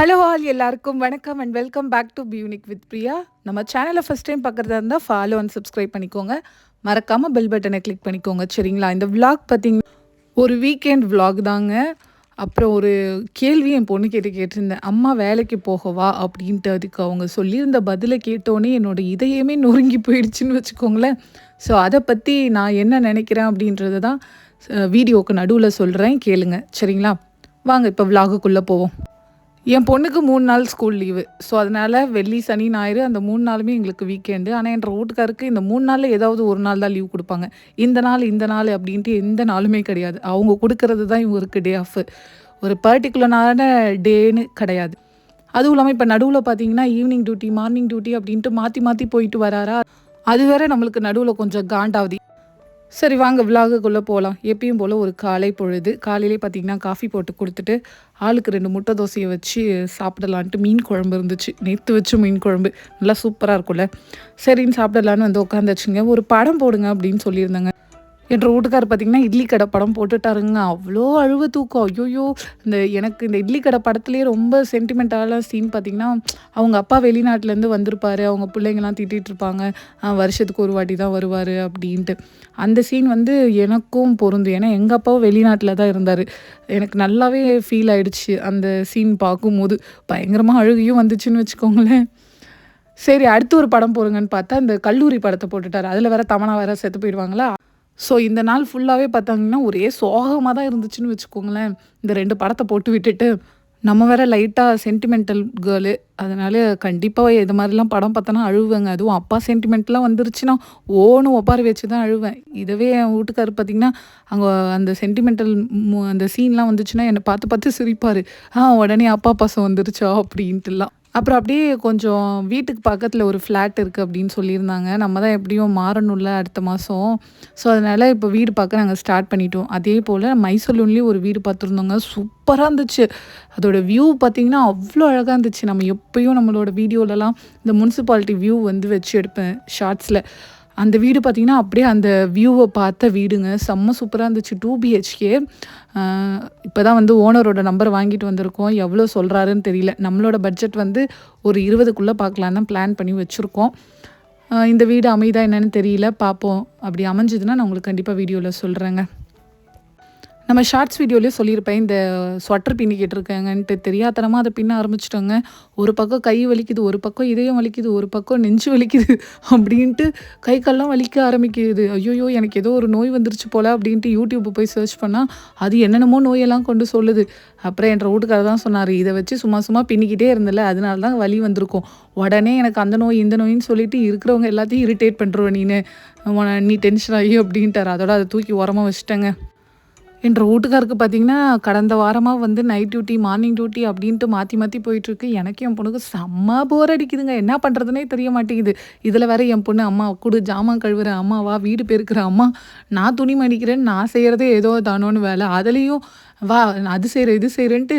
Hello all எல்லாருக்கும் வணக்கம் and welcome back to be unique with Priya நம்ம சேனலை ஃபஸ்ட் டைம் பார்க்குறதா இருந்தால் ஃபாலோ அண்ட் சப்ஸ்கிரைப் பண்ணிக்கோங்க. மறக்காமல் பெல் பட்டனை கிளிக் பண்ணிக்கோங்க சரிங்களா? இந்த vlog பார்த்தீங்கன்னா ஒரு வீக்கெண்ட் vlog தாங்க. அப்புறம் ஒரு கேள்வி என் பொண்ணு கேட்டு கேட்டிருந்தேன். அம்மா வேலைக்கு போகவா? அப்படின்ட்டு அதுக்கு அவங்க சொல்லியிருந்த பதிலை கேட்டோன்னே என்னோட இதயமே நொறுங்கி போயிடுச்சுன்னு வச்சுக்கோங்களேன். ஸோ அதை பற்றி நான் என்ன நினைக்கிறேன் அப்படின்றத தான் வீடியோவுக்கு நடுவில் சொல்கிறேன் கேளுங்க சரிங்களா? வாங்க இப்போ விலாகுக்குள்ளே போவோம். என் பொண்ணுக்கு மூணு நாள் ஸ்கூல் லீவு ஸோ அதனால் வெள்ளி சனி ஞாயிறு அந்த மூணு நாளுமே எங்களுக்கு வீக்கெண்டு ஆனால் என் வீட்டுக்காருக்கு இந்த மூணு நாளில் ஏதாவது ஒரு நாள் தான் லீவ் கொடுப்பாங்க. இந்த நாள் இந்த நாள் அப்படின்ட்டு எந்த நாளுமே கிடையாது. அவங்க கொடுக்கறது தான் இவருக்கு டே ஆஃப் ஒரு பர்டிகுலரான டேன்னு கிடையாது. அதுவும் இல்லாமல் இப்போ நடுவில் பார்த்தீங்கன்னா ஈவினிங் டியூட்டி மார்னிங் டியூட்டி அப்படின்ட்டு மாற்றி மாற்றி போயிட்டு வராரா? அது வேற நம்மளுக்கு நடுவில் கொஞ்சம் காண்டாவது. சரி வாங்க விலாகுக்குள்ளே போகலாம் எப்பயும் போல் ஒரு காலை பொழுது காலையிலே பார்த்தீங்கன்னா காஃபி போட்டு கொடுத்துட்டு ஆளுக்கு ரெண்டு முட்டை தோசையை வச்சு சாப்பிடலான்ட்டு மீன் குழம்பு இருந்துச்சு. நேற்று வச்சு மீன் குழம்பு. நல்லா சூப்பராக இருக்கும்ல. சரின்னு சாப்பிடலான்னு வந்து உட்காந்துச்சுங்க ஒரு படம் போடுங்க அப்படின்னு சொல்லியிருந்தாங்க. என்ற வீட்டுக்கார் பார்த்தீங்கன்னா இட்லி கடை படம் போட்டுட்டாருங்க. அவ்வளோ அழுவ தூக்கம். ஐயோயோ இந்த எனக்கு இந்த இட்லி கடை படத்துலேயே ரொம்ப சென்டிமெண்ட்டான சீன் பார்த்தீங்கன்னா அவங்க அப்பா வெளிநாட்டிலேருந்து வந்திருப்பாரு. அவங்க பிள்ளைங்கலாம் திட்டிகிட்டு இருப்பாங்க. வருஷத்துக்கு ஒரு வாட்டி தான் வருவார் அப்படின்ட்டு. அந்த சீன் வந்து எனக்கும் பொருந்து ஏன்னா எங்கள் அப்பாவும் வெளிநாட்டில் தான் இருந்தார். எனக்கு நல்லாவே ஃபீல் ஆயிடுச்சு அந்த சீன் பார்க்கும்போது பயங்கரமாக அழுகையும் வந்துச்சுன்னு வச்சுக்கோங்களேன். சரி அடுத்து ஒரு படம் போடுங்கன்னு பார்த்தா இந்த கல்லூரி படத்தை போட்டுட்டார். அதில் வேற தமனா வேற செத்து போயிடுவாங்களா? ஸோ இந்த நாள் ஃபுல்லாகவே பார்த்தாங்கன்னா ஒரே சோகமாக தான் இருந்துச்சுன்னு வச்சுக்கோங்களேன். இந்த ரெண்டு படத்தை போட்டு விட்டுட்டு நம்ம வேற லைட்டாக சென்டிமெண்டல் கேர்ளு அதனால கண்டிப்பாக இது மாதிரிலாம் படம் பார்த்தோன்னா அழுவேங்க. அதுவும் அப்பா சென்டிமெண்ட்லாம் வந்துருச்சுன்னா ஓனும் ஒப்பாரி வச்சு தான் அழுவேன். இதுவே என் வீட்டுக்காரர் பார்த்தீங்கன்னா அங்கே அந்த சென்டிமெண்டல் அந்த சீன்லாம் வந்துச்சுன்னா என்னை பார்த்து பார்த்து சிரிப்பார். ஆ உடனே அப்பா பாசம் வந்துருச்சா? அப்படின்ட்டுலாம். அப்புறம் அப்படியே கொஞ்சம் வீட்டுக்கு பக்கத்தில் ஒரு ஃப்ளாட் இருக்குது அப்படின்னு சொல்லியிருந்தாங்க. நம்ம தான் எப்படியும் மாறணும்ல அடுத்த மாதம் ஸோ அதனால் இப்போ வீடு பார்க்க நாங்கள் ஸ்டார்ட் பண்ணிட்டோம். அதே போல் மைசூலூன்லேயும் ஒரு வீடு பார்த்துருந்தோங்க. சூப்பராக இருந்துச்சு. அதோட வியூ பார்த்திங்கன்னா அவ்வளோ அழகாக இருந்துச்சு. நம்ம எப்பயும் நம்மளோட வீடியோலலாம் இந்த முனிசிபாலிட்டி வியூ வந்து வச்சு எடுப்பேன் ஷார்ட்ஸில் அந்த வீடு பார்த்திங்கன்னா அப்படியே அந்த வியூவை பார்த்த வீடுங்க. செம்ம சூப்பராக இருந்துச்சு. டூ பிஹெச்கே இப்போ தான் வந்து ஓனரோட நம்பர் வாங்கிட்டு வந்திருக்கோம். எவ்வளோ சொல்கிறாருன்னு தெரியல. நம்மளோட பட்ஜெட் வந்து ஒரு இருபதுக்குள்ளே பார்க்கலாம் தான் பிளான் பண்ணி வச்சுருக்கோம். இந்த வீடு அமைதா என்னன்னு தெரியல. பார்ப்போம். அப்படி அமைஞ்சதுன்னா நான் உங்களுக்கு கண்டிப்பாக வீடியோவில் சொல்கிறேங்க நம்ம ஷார்ட்ஸ் வீடியோலேயே சொல்லியிருப்பேன் இந்த ஸ்வெட்டர் பின்னிக்கிட்டு இருக்காங்கன்ட்டு தெரியாதனமாக அதை பின்ன ஆரம்பிச்சிட்டோங்க. ஒரு பக்கம் கை வலிக்குது ஒரு பக்கம் இதயம் வலிக்குது ஒரு பக்கம் நெஞ்சு வலிக்குது அப்படின்ட்டு கை கால்லாம் வலிக்க ஆரம்பிக்குது. ஐயோயோ எனக்கு ஏதோ ஒரு நோய் வந்துருச்சு போல் அப்படின்ட்டு யூடியூப்பை போய் சர்ச் பண்ணால் அது என்னென்னமோ நோயெல்லாம் கொண்டு சொல்லுது. அப்புறம் என்ற வீட்டுக்காரர் தான் சொன்னார் இதை வச்சு சும்மா சும்மா பின்னிக்கிட்டே இருந்தில்ல அதனால தான் வலி வந்திருக்கும். உடனே எனக்கு அந்த நோய் இந்த நோயின்னு சொல்லிட்டு இருக்கிறவங்க எல்லாத்தையும் இரிட்டேட் பண்ணுறோம் நீனு. நீ டென்ஷன் ஆகி அப்படின்ட்டார். அதோட அதை தூக்கி உரமாக வச்சுட்டேங்க. என்ற வீட்டுக்காருக்கு பார்த்தீங்கன்னா கடந்த வாரமாக வந்து நைட் டியூட்டி மார்னிங் டியூட்டி அப்படின்ட்டு மாற்றி மாற்றி போயிட்டுருக்கு. எனக்கு என் பொண்ணுக்கு செம்ம போர் அடிக்குதுங்க. என்ன பண்ணுறதுனே தெரிய மாட்டேங்குது. இதில் வேற என் பொண்ணு அம்மா கொடு ஜாமான் அம்மா அம்மாவா வீடு பெருக்கிற அம்மா நான் துணி மடிக்கிறேன்னு நான் செய்கிறதே ஏதோ தானோன்னு வேலை. அதுலேயும் வா அது செய்கிறேன் இது செய்கிறேன்ட்டு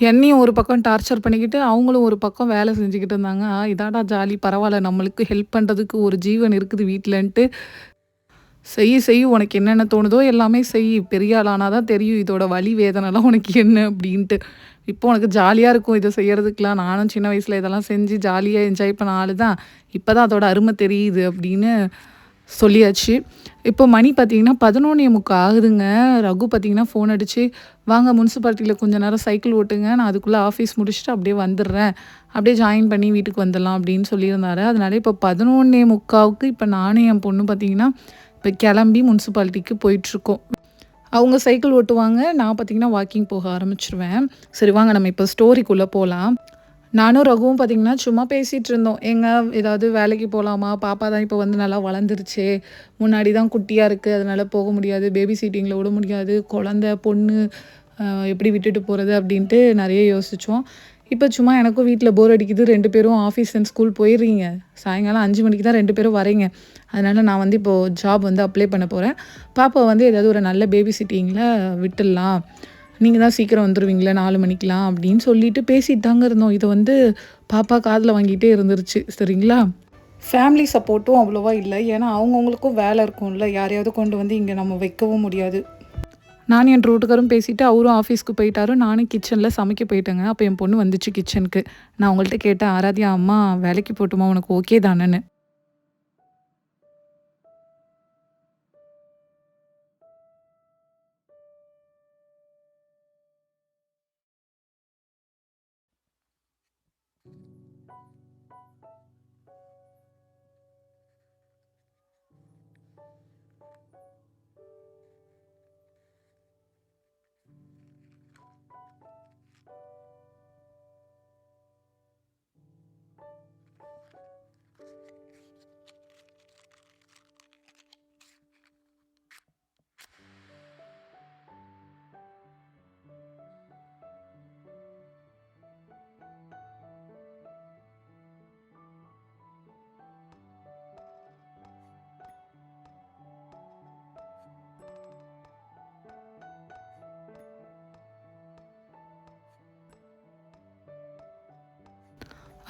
என்னையும் ஒரு பக்கம் டார்ச்சர் பண்ணிக்கிட்டு அவங்களும் ஒரு பக்கம் வேலை செஞ்சுக்கிட்டு இருந்தாங்க. இதாடா ஜாலி பரவாயில்ல நம்மளுக்கு ஹெல்ப் பண்ணுறதுக்கு ஒரு ஜீவன் இருக்குது வீட்டிலன்ட்டு செய் செய் உனக்கு என்னென்ன தோணுதோ எல்லாமே செய். பெரிய ஆளானா தான் தெரியும் இதோட வலி வேதனைலாம் உனக்கு என்ன அப்படின்ட்டு. இப்போ உனக்கு ஜாலியாக இருக்கும் இதை செய்கிறதுக்கெலாம் நானும் சின்ன வயசில் இதெல்லாம் செஞ்சு ஜாலியாக என்ஜாய் பண்ண ஆள் தான். இப்போ தான் அதோட அருமை தெரியுது அப்படின்னு சொல்லியாச்சு. இப்போ மணி பார்த்தீங்கன்னா பதினொன்னே முக்கா ஆகுதுங்க. ரகு பார்த்தீங்கன்னா ஃபோன் அடித்து வாங்க முனிசிபாலிட்டியில் கொஞ்ச நேரம் சைக்கிள் ஓட்டுங்க. நான் அதுக்குள்ளே ஆஃபீஸ் முடிச்சுட்டு அப்படியே வந்துடுறேன். அப்படியே ஜாயின் பண்ணி வீட்டுக்கு வந்துடலாம் அப்படின்னு சொல்லியிருந்தாரு. அதனால இப்போ பதினொன்னே முக்காவுக்கு இப்போ நானும் என் பொண்ணு பார்த்தீங்கன்னா இப்போ கிளம்பி முனிசிபாலிட்டிக்கு போயிட்டுருக்கோம். அவங்க சைக்கிள் ஓட்டுவாங்க. நான் பார்த்தீங்கன்னா வாக்கிங் போக ஆரம்பிச்சிருவேன். சரி வாங்க நம்ம இப்போ ஸ்டோரிக்குள்ளே போகலாம் நானும் ரகுவும் பார்த்திங்கன்னா சும்மா பேசிகிட்டு இருந்தோம். எங்கே ஏதாவது வேலைக்கு போகலாமா பாப்பா தான் இப்போ வந்து நல்லா வளர்ந்துருச்சு. முன்னாடி தான் குட்டியாக இருக்குது அதனால் போக முடியாது. பேபி சீட்டிங்கில் விட முடியாது. குழந்த பொண்ணு எப்படி விட்டுட்டு போகிறது அப்படின்ட்டு நிறைய யோசித்தோம் இப்போ சும்மா எனக்கும் வீட்டில் போர் அடிக்குது ரெண்டு பேரும் ஆஃபீஸ் அண்ட் ஸ்கூல் போயிடுறீங்க சாயங்காலம் அஞ்சு மணிக்கு தான் ரெண்டு பேரும் வரீங்க. அதனால் நான் வந்து இப்போது ஜாப் வந்து அப்ளை பண்ண போகிறேன் பாப்பா வந்து ஏதாவது ஒரு நல்ல பேபி சிட்டிங்கில் விட்டுடலாம். நீங்கள் தான் சீக்கிரம் வந்துடுவீங்களே நாலு மணிக்கெலாம் அப்படின்னு சொல்லிட்டு பேசிட்டு தாங்க இருந்தோம். இதை வந்து பாப்பா காதில் வாங்கிட்டே இருந்துருச்சு சரிங்களா? ஃபேமிலி சப்போர்ட்டும் அவ்வளோவா இல்லை. ஏன்னா அவங்கவுங்களுக்கும் வேலை இருக்கும்ல. யாரையாவது கொண்டு வந்து இங்கே நம்ம வைக்கவும் முடியாது. நானும் என் ரோட்டுக்காரும் பேசிவிட்டு அவரும் ஆஃபீஸ்க்கு போயிட்டாரு. நானும் கிச்சனில் சமைக்க போயிட்டேங்க. அப்போ என் பொண்ணு வந்துச்சு கிச்சனுக்கு நான் அவங்கள்ட்ட கேட்டேன் ஆராத்யா அம்மா வேலைக்கு போட்டுமா? உனக்கு ஓகே தானேன்னு.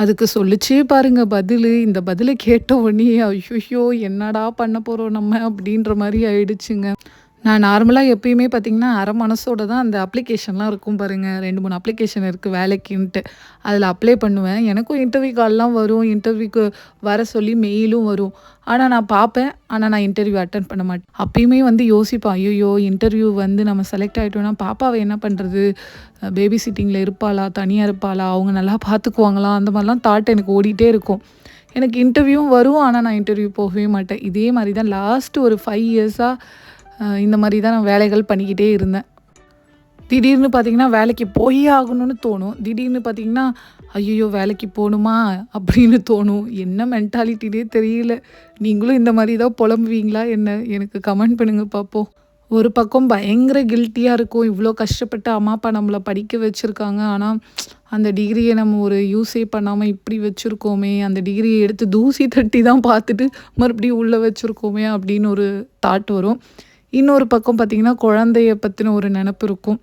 அதுக்கு சொல்லிச்சே பாருங்க பதிலு. இந்த பதிலை கேட்ட உடனே, ஐயோ என்னடா பண்ண போகிறோம் நம்ம அப்படின்ற மாதிரி ஆயிடுச்சுங்க. நான் நார்மலாக எப்பயுமே பார்த்தீங்கன்னா, அரை மனசோட தான் அந்த அப்ளிகேஷன்லாம் இருக்கும் பாருங்கள் ரெண்டு மூணு அப்ளிகேஷன் இருக்குது வேலைக்குன்ட்டு. அதில் அப்ளை பண்ணுவேன். எனக்கும் இன்டர்வியூ கால்லாம் வரும். இன்டர்வியூக்கு வர சொல்லி மெயிலும் வரும். ஆனால் நான் பார்ப்பேன். ஆனால் நான் இன்டர்வியூ அட்டன் பண்ண மாட்டேன். அப்பயுமே வந்து யோசிப்பேன், ஐயோ இன்டர்வியூ வந்து நம்ம செலக்ட் ஆகிட்டோன்னா பாப்பாவை என்ன பண்ணுறது பேபி சிட்டிங்கில் இருப்பாளா? தனியாக இருப்பாளா? அவங்க நல்லா பார்த்துக்குவாங்களா? அந்த மாதிரிலாம் தாட் எனக்கு ஓடிட்டே இருக்கும். எனக்கு இன்டர்வியூவும் வரும். ஆனால் நான் இன்டர்வியூ போகவே மாட்டேன். இதே மாதிரி தான் லாஸ்ட் ஒரு ஃபைவ் இயர்ஸாக இந்த மாதிரி தான் நான் வேலைகள் பண்ணிக்கிட்டே இருந்தேன். திடீர்னு பார்த்தீங்கன்னா, வேலைக்கு போயே ஆகணும்னு தோணும். திடீர்னு பார்த்தீங்கன்னா, ஐயோ வேலைக்கு போகணுமா அப்படின்னு தோணும். என்ன மென்டாலிட்டினே தெரியல. நீங்களும் இந்த மாதிரி தான் புலம்புவீங்களா என்ன? எனக்கு கமெண்ட் பண்ணுங்கள் பார்ப்போம். ஒரு பக்கம் பயங்கர கில்ட்டியாக இருக்கும். இவ்வளோ கஷ்டப்பட்டு அம்மா, அப்பா நம்மளை படிக்க வச்சுருக்காங்க ஆனால் அந்த டிகிரியை நம்ம ஒரு யூஸே பண்ணாமல் இப்படி வச்சுருக்கோமே அந்த டிகிரியை எடுத்து தூசி தட்டி தான் பார்த்துட்டு, மறுபடியும் உள்ளே வச்சுருக்கோமே அப்படின்னு ஒரு தாட் வரும். இன்னொரு பக்கம் பார்த்திங்கன்னா குழந்தைய பற்றின ஒரு நினப்பு இருக்கும்.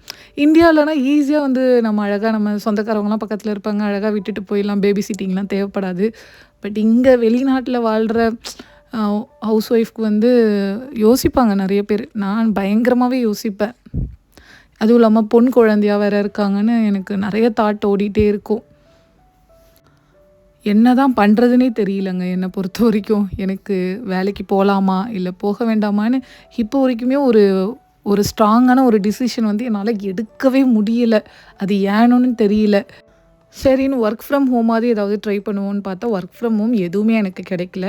இந்தியாவிலனா ஈஸியாக வந்து நம்ம அழகாக நம்ம சொந்தக்காரவங்களாம் பக்கத்தில் இருப்பாங்க. அழகாக விட்டுட்டு போயிடலாம். பேபி சிட்டிங்லாம் தேவைப்படாது. பட் இங்கே வெளிநாட்டில் வாழ்கிற ஹவுஸ் ஒய்ஃப்க்கு வந்து யோசிப்பாங்க நிறைய பேர் நான் பயங்கரமாகவே யோசிப்பேன். அதுவும் இல்லாமல் பொன் குழந்தையா வேறு இருக்காங்கன்னு எனக்கு நிறைய தாட் ஓடிட்டே இருக்கும். என்ன தான் பண்ணுறதுனே தெரியலங்க என்னை பொறுத்த வரைக்கும் எனக்கு வேலைக்கு போகலாமா இல்லை போக வேண்டாமான்னு இப்போ வரைக்குமே ஒரு ஒரு ஸ்ட்ராங்கான ஒரு டிசிஷன் வந்து என்னால் எடுக்கவே முடியலை அது ஏன்னு தெரியல. சரின்னு ஒர்க் ஃப்ரம் ஹோமாவது ஏதாவது ட்ரை பண்ணுவோன்னு பார்த்தா, ஒர்க் ஃப்ரம் ஹோம் எதுவுமே எனக்கு கிடைக்கல.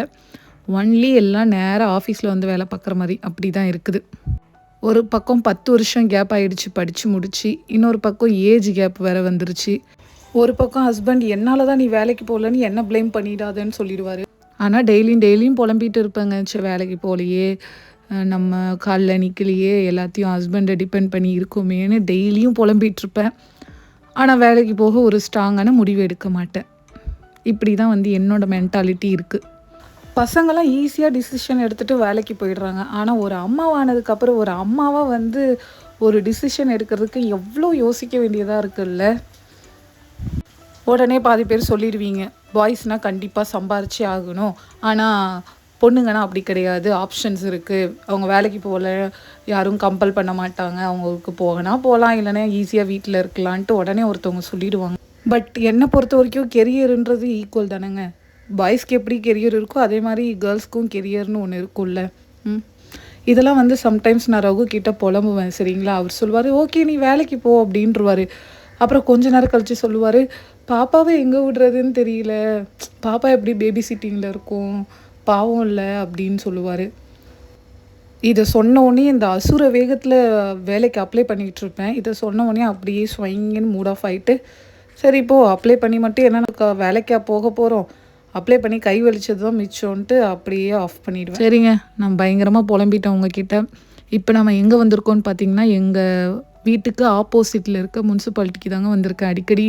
ஒன்லி எல்லாம் நேராக ஆஃபீஸில் வந்து வேலை பார்க்குற மாதிரி அப்படி தான் இருக்குது. ஒரு பக்கம் 10 வருஷம் கேப் ஆகிடுச்சு படித்து முடிச்சு. இன்னொரு பக்கம் ஏஜ் கேப் வேறு வந்துருச்சு. ஒரு பக்கம் ஹஸ்பண்ட் என்னால் தான் நீ வேலைக்கு போகலன்னு என்ன ப்ளேம் பண்ணிடாதேன்னு சொல்லிடுவார் ஆனால் டெய்லியும் டெய்லியும் புலம்பிட்டு இருப்பேங்க. ச்சே வேலைக்கு போகலையே! நம்ம காலில் நிற்கலையே எல்லாத்தையும் ஹஸ்பண்டை டிபெண்ட் பண்ணி இருக்கோமேன்னு டெய்லியும் புலம்பிட்டுருப்பேன். ஆனால் வேலைக்கு போக ஒரு ஸ்ட்ராங்கான முடிவு எடுக்க மாட்டேன். இப்படி தான் வந்து என்னோட மென்டாலிட்டி இருக்குது பசங்களாம் ஈஸியாக டிசிஷன் எடுத்துகிட்டு வேலைக்கு போயிடுறாங்க. ஆனால் ஒரு அம்மாவானதுக்கப்புறம் ஒரு அம்மாவாக வந்து ஒரு டிசிஷன் எடுக்கிறதுக்கு எவ்வளோ யோசிக்க வேண்டியதாக இருக்குல்ல? உடனே பாதி பேர் சொல்லிடுவீங்க. பாய்ஸ்னால் கண்டிப்பாக சம்பாரிச்சே ஆகணும். ஆனால் பொண்ணுங்கன்னா அப்படி கிடையாது. ஆப்ஷன்ஸ் இருக்குது அவங்க வேலைக்கு போகல, யாரும் கம்பல் பண்ண மாட்டாங்க. அவங்களுக்கு போகனா போகலாம் இல்லைன்னா ஈஸியாக வீட்டில் இருக்கலான்ட்டு உடனே ஒருத்தவங்க சொல்லிடுவாங்க. பட் என்னை பொறுத்த வரைக்கும் கெரியருன்றது ஈக்குவல் தானேங்க பாய்ஸ்க்கு எப்படி கெரியர் இருக்கோ, அதே மாதிரி கேர்ள்ஸ்க்கும் கெரியர்னு ஒன்று இருக்கும்ல. ம். இதெல்லாம் வந்து சம்டைம்ஸ் நான் ரகு கிட்ட புலம்புவேன். சரிங்களா? அவர் சொல்லுவார் "ஓகே நீ வேலைக்கு போ" அப்படின்ருவாரு. அப்புறம் கொஞ்ச நேரம் கழித்து சொல்லுவார் பாப்பாவை எங்கே விடுறதுன்னு தெரியல. பாப்பா எப்படி பேபி சிட்டிங்கில் இருக்கும். பாவம் இல்லை அப்படின்னு சொல்லுவார் இதை சொன்னோடனே இந்த அசுர வேகத்தில் வேலைக்கு அப்ளை பண்ணிட்டு இருப்பேன். இதை சொன்னோடனே அப்படியே ஸ்வைங்கன்னு மூட் ஆஃப் ஆயிட்டு, சரி போ அப்ளை பண்ணி மட்டும் என்னென்ன க வேலைக்கா போக போகிறோம் அப்ளை பண்ணி கை வலிச்சது தான் மிச்சம்ன்ட்டு அப்படியே ஆஃப் பண்ணிவிடுவேன் சரிங்க. நான் பயங்கரமாக புலம்பிட்டேன் உங்ககிட்ட. இப்போ நம்ம எங்கே வந்திருக்கோம்னு பார்த்தீங்கன்னா, எங்கள் வீட்டுக்கு ஆப்போசிட்டில் இருக்க முனிசிபாலிட்டிக்கு தாங்க வந்திருக்கேன். அடிக்கடி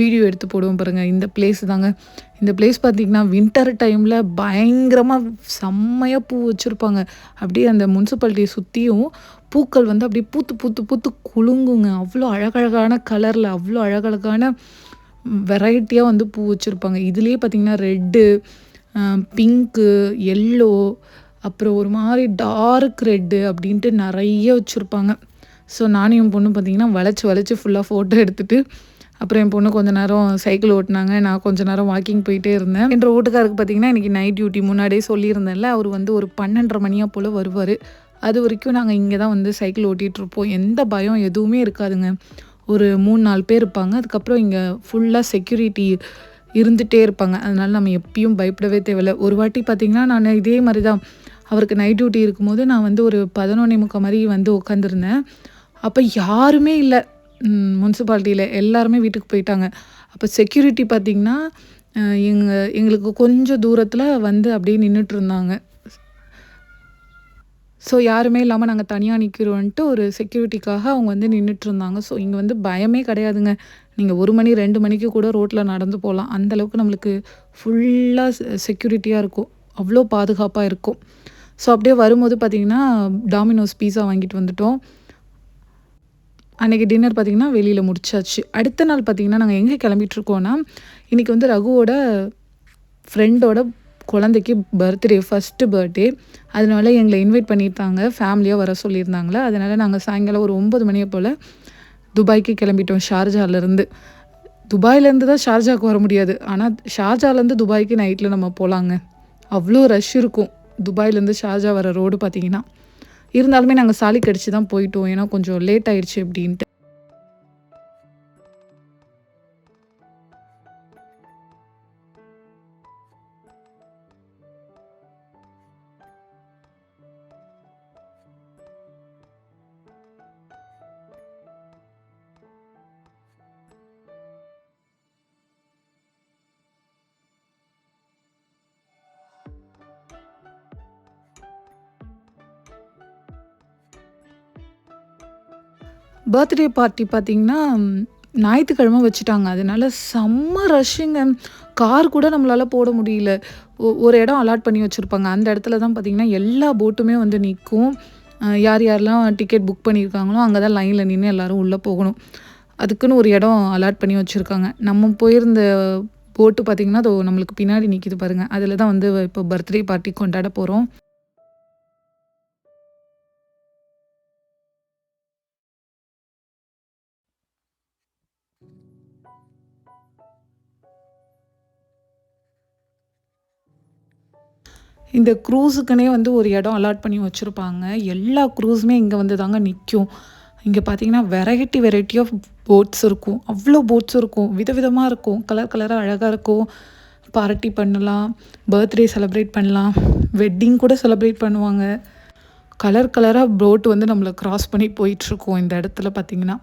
வீடியோ எடுத்து போடுவோம் பாருங்கள் இந்த பிளேஸ் தாங்க. இந்த பிளேஸ் பார்த்தீங்கன்னா, வின்டர் டைமில் பயங்கரமாக செம்மையாக பூ வச்சுருப்பாங்க அப்படியே அந்த முன்சிபாலிட்டியை சுற்றியும் பூக்கள் வந்து அப்படியே பூத்து பூத்து பூத்து குலுங்குங்க. அவ்வளோ அழகழகான கலரில் அவ்வளோ அழகழகான வெரைட்டியாக வந்து பூ வச்சுருப்பாங்க இதுலேயே பார்த்தீங்கன்னா, ரெட்டு, பிங்க்கு, எல்லோ அப்புறம் ஒரு மாதிரி டார்க் ரெட்டு அப்படின்ட்டு நிறைய வச்சுருப்பாங்க ஸோ நானும் என் பொண்ணு பார்த்தீங்கன்னா வளைச்சி வளைச்சி ஃபுல்லாக ஃபோட்டோ எடுத்துகிட்டு அப்புறம் என் பொண்ணு கொஞ்ச நேரம் சைக்கிள் ஓட்டினாங்க. நான் கொஞ்ச நேரம் வாக்கிங் போயிட்டே இருந்தேன். என்ற வீட்டுக்காருக்கு பார்த்தீங்கன்னா இன்றைக்கி நைட் டியூட்டி முன்னாடியே சொல்லியிருந்தேன்ல அவர் வந்து ஒரு பன்னெண்டரை மணியாக போல் வருவார். அது வரைக்கும் நாங்கள் இங்கே தான் வந்து சைக்கிள் ஓட்டிகிட்டு இருப்போம். எந்த பயம் எதுவுமே இருக்காதுங்க. ஒரு மூணு நாலு பேர் இருப்பாங்க. அதுக்கப்புறம் இங்கே ஃபுல்லாக செக்யூரிட்டி இருந்துகிட்டே இருப்பாங்க. அதனால நம்ம எப்பயும் பயப்படவே தேவையில்ல. ஒரு வாட்டி பார்த்திங்கன்னா நான் இதே மாதிரி தான் அவருக்கு நைட் டியூட்டி இருக்கும்போது நான் வந்து ஒரு பதினொன்னே முக்கால் மாதிரி வந்து உட்காந்துருந்தேன் அப்போ யாருமே இல்லை. முனிசிபாலிட்டியில் எல்லாருமே வீட்டுக்கு போயிட்டாங்க. அப்போ செக்யூரிட்டி பார்த்திங்கன்னா எங்கள் எங்களுக்கு கொஞ்சம் தூரத்தில் வந்து அப்படியே நின்றுட்டு இருந்தாங்க. ஸோ யாருமே இல்லாமல் நாங்கள் தனியாக நிற்கிறோன்ட்டு ஒரு செக்யூரிட்டிக்காக அவங்க வந்து நின்றுட்டு இருந்தாங்க. ஸோ இங்கே வந்து பயமே கிடையாதுங்க. நீங்கள் ஒரு மணி ரெண்டு மணிக்கு கூட ரோட்டில் நடந்து போகலாம். அந்தளவுக்கு நம்மளுக்கு ஃபுல்லாக செக்யூரிட்டியாக இருக்கும். அவ்வளோ பாதுகாப்பாக இருக்கும். ஸோ அப்படியே வரும்போது பார்த்திங்கன்னா டாமினோஸ் பீஸா வாங்கிட்டு வந்துட்டோம். அன்றைக்கி டின்னர் பார்த்திங்கன்னா வெளியில் முடிச்சாச்சு. அடுத்த நாள் பார்த்திங்கன்னா நாங்கள் எங்கே கிளம்பிட்டுருக்கோன்னா இன்றைக்கி வந்து ரகுவோட ஃப்ரெண்டோட குழந்தைக்கு பர்த்டே ஃபஸ்ட்டு பர்த்டே அதனால எங்களை இன்வைட் பண்ணியிருந்தாங்க ஃபேமிலியாக வர சொல்லியிருந்தாங்களே. அதனால் நாங்கள் சாயங்காலம் ஒரு ஒம்பது மணியை போல் துபாய்க்கு கிளம்பிட்டோம் ஷார்ஜாலேருந்து துபாயிலேருந்து தான் ஷார்ஜாவுக்கு வர முடியாது. ஆனால் ஷார்ஜாலேருந்து துபாய்க்கு நைட்டில் நம்ம போகலாங்க அவ்வளோ ரஷ் இருக்கும். துபாயிலேருந்து ஷார்ஜா வர ரோடு பார்த்திங்கன்னா இருந்தாலுமே நாங்கள் சாலி கடிச்சு தான் போயிட்டோம். ஏன்னா கொஞ்சம் லேட் ஆயிடுச்சு அப்படின்ட்டு. பர்த்டே பார்ட்டி பார்த்திங்கன்னா ஞாயிற்றுக்கிழமை வச்சுட்டாங்க. அதனால செம்ம ரஷ்ஷுங்க கார் கூட நம்மளால் போட முடியல. ஒரு இடம் அலாட் பண்ணி வச்சுருப்பாங்க. அந்த இடத்துல தான் பார்த்திங்கன்னா எல்லா போட்டுமே வந்து நிற்கும் யார் யாரெல்லாம் டிக்கெட் புக் பண்ணியிருக்காங்களோ அங்கே தான் லைனில் நின்று எல்லாரும் உள்ளே போகணும். அதுக்குன்னு ஒரு இடம் அலாட் பண்ணி வச்சுருக்காங்க. நம்ம போயிருந்த போட்டு பார்த்திங்கன்னா அது நம்மளுக்கு பின்னாடி நிற்கிது பாருங்கள் அதில் தான் வந்து இப்போ பர்த்டே பார்ட்டி கொண்டாட போகிறோம் இந்த க்ரூஸுக்குனே வந்து ஒரு இடம் அலாட் பண்ணி வச்சுருப்பாங்க. எல்லா க்ரூஸுமே இங்கே வந்து தாங்க நிற்கும் இங்கே பார்த்தீங்கன்னா வெரைட்டி வெரைட்டி ஆஃப் போட்ஸ் இருக்கும். அவ்வளோ போட்ஸ் இருக்கும். விதவிதமாக இருக்கும். கலர் கலராக அழகாக இருக்கும். பார்ட்டி பண்ணலாம். பர்த்டே செலிப்ரேட் பண்ணலாம். வெட்டிங் கூட செலிப்ரேட் பண்ணுவாங்க. கலர் கலராக போட் வந்து நம்மளை க்ராஸ் பண்ணி போயிட்டுருக்கோம் இந்த இடத்துல பார்த்தீங்கன்னா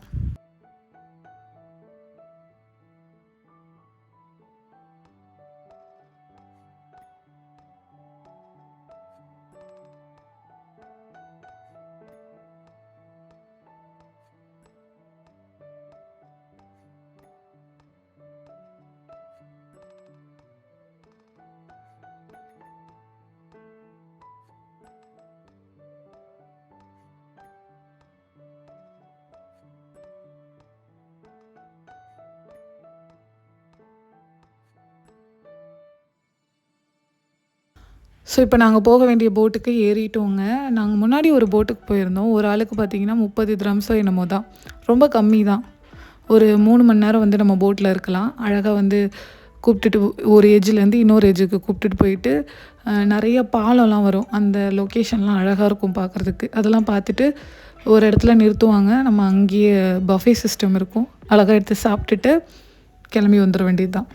ஸோ இப்போ நாங்கள் போக வேண்டிய போட்டுக்கு ஏறிட்டோங்க. நாங்கள் முன்னாடி ஒரு போட்டுக்கு போயிருந்தோம். ஒரு ஆளுக்கு பார்த்தீங்கன்னா முப்பது திரம்ஸோ என்னமோ தான். ரொம்ப கம்மி தான். ஒரு மூணு மணி நேரம் வந்து நம்ம போட்டில் இருக்கலாம். அழகாக வந்து கூப்பிட்டுட்டு ஒரு ஏஜ்லேருந்து இன்னொரு ஏஜுக்கு கூப்பிட்டுட்டு போயிட்டு நிறைய பாலம்லாம் வரும். அந்த லொக்கேஷன்லாம் அழகாக இருக்கும் பார்க்குறதுக்கு அதெல்லாம் பார்த்துட்டு ஒரு இடத்துல நிறுத்துவாங்க. நம்ம அங்கேயே பஃபே சிஸ்டம் இருக்கும். அழகாக எடுத்து சாப்பிட்டுட்டு கிளம்பி வந்துட வேண்டியது தான்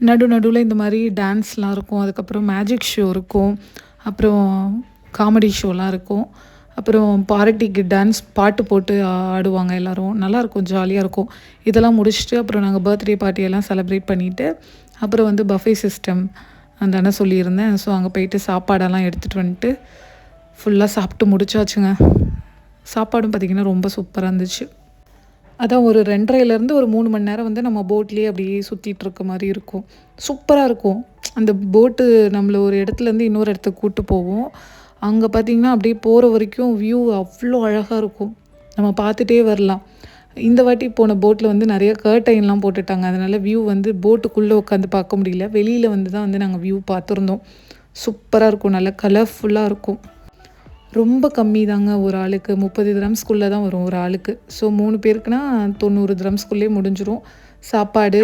நடு நடுவில் இந்த மாதிரி டான்ஸ்லாம் இருக்கும். அதுக்கப்புறம் மேஜிக் ஷோ இருக்கும். அப்புறம் காமெடி ஷோலாம் இருக்கும். அப்புறம் பார்ட்டிக்கு டான்ஸ் பாட்டு போட்டு ஆடுவாங்க எல்லோரும். நல்லாயிருக்கும் ஜாலியாக இருக்கும். இதெல்லாம் முடிச்சுட்டு அப்புறம் நாங்கள் பர்த்டே பார்ட்டியெல்லாம் செலிப்ரேட் பண்ணிவிட்டு அப்புறம் வந்து பஃபே சிஸ்டம் அந்த அண்ணன் சொல்லியிருந்தேன். ஸோ அங்கே போயிட்டு சாப்பாடெல்லாம் எடுத்துகிட்டு வந்துட்டு ஃபுல்லாக சாப்பிட்டு முடிச்சாச்சுங்க. சாப்பாடும் பார்த்திங்கன்னா ரொம்ப சூப்பராக இருந்துச்சு. அதான் ஒரு ரெண்டரைலேருந்து ஒரு மூணு மணி நேரம் வந்து நம்ம போட்லேயே அப்படியே சுற்றிட்டு இருக்க மாதிரி இருக்கும். சூப்பராக இருக்கும். அந்த போட்டு நம்மளை ஒரு இடத்துலேருந்து இன்னொரு இடத்துக்கு கூப்பிட்டு போவோம் அங்கே பார்த்திங்கன்னா அப்படியே போகிற வரைக்கும் வியூ அவ்வளோ அழகாக இருக்கும். நம்ம பார்த்துட்டே வரலாம். இந்த வாட்டி போன போட்டில் வந்து நிறைய கர்டைன்லாம் போட்டுட்டாங்க. அதனால் வியூ வந்து போட்டுக்குள்ளே உட்காந்து பார்க்க முடியல. வெளியில் வந்து தான் வந்து நாங்கள் வியூ பார்த்துருந்தோம். சூப்பராக இருக்கும். நல்லா கலர்ஃபுல்லாக இருக்கும். ரொம்ப கம்மி தாங்க ஒரு ஆளுக்கு. முப்பது கிராம்ஸ்குள்ளே தான் வரும் ஒரு ஆளுக்கு. ஸோ மூணு பேருக்குனா தொண்ணூறு கிராம்ஸ்குள்ளே முடிஞ்சிடும் சாப்பாடு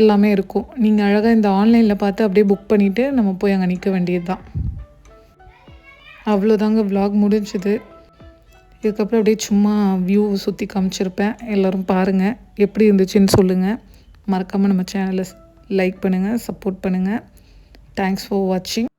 எல்லாமே இருக்கும். நீங்கள் அழகாக இந்த ஆன்லைனில் பார்த்து அப்படியே புக் பண்ணிவிட்டு நம்ம போய் அங்கே நிற்க வேண்டியது தான் அவ்வளோதாங்க விலாக் முடிஞ்சுது. இதுக்கப்புறம் அப்படியே சும்மா வியூ சுற்றி காமிச்சிருப்பேன். எல்லோரும் பாருங்கள் எப்படி இருந்துச்சுன்னு சொல்லுங்கள் மறக்காமல் நம்ம சேனலை லைக் பண்ணுங்கள் சப்போர்ட் பண்ணுங்கள் தேங்க்ஸ் ஃபார் வாட்சிங்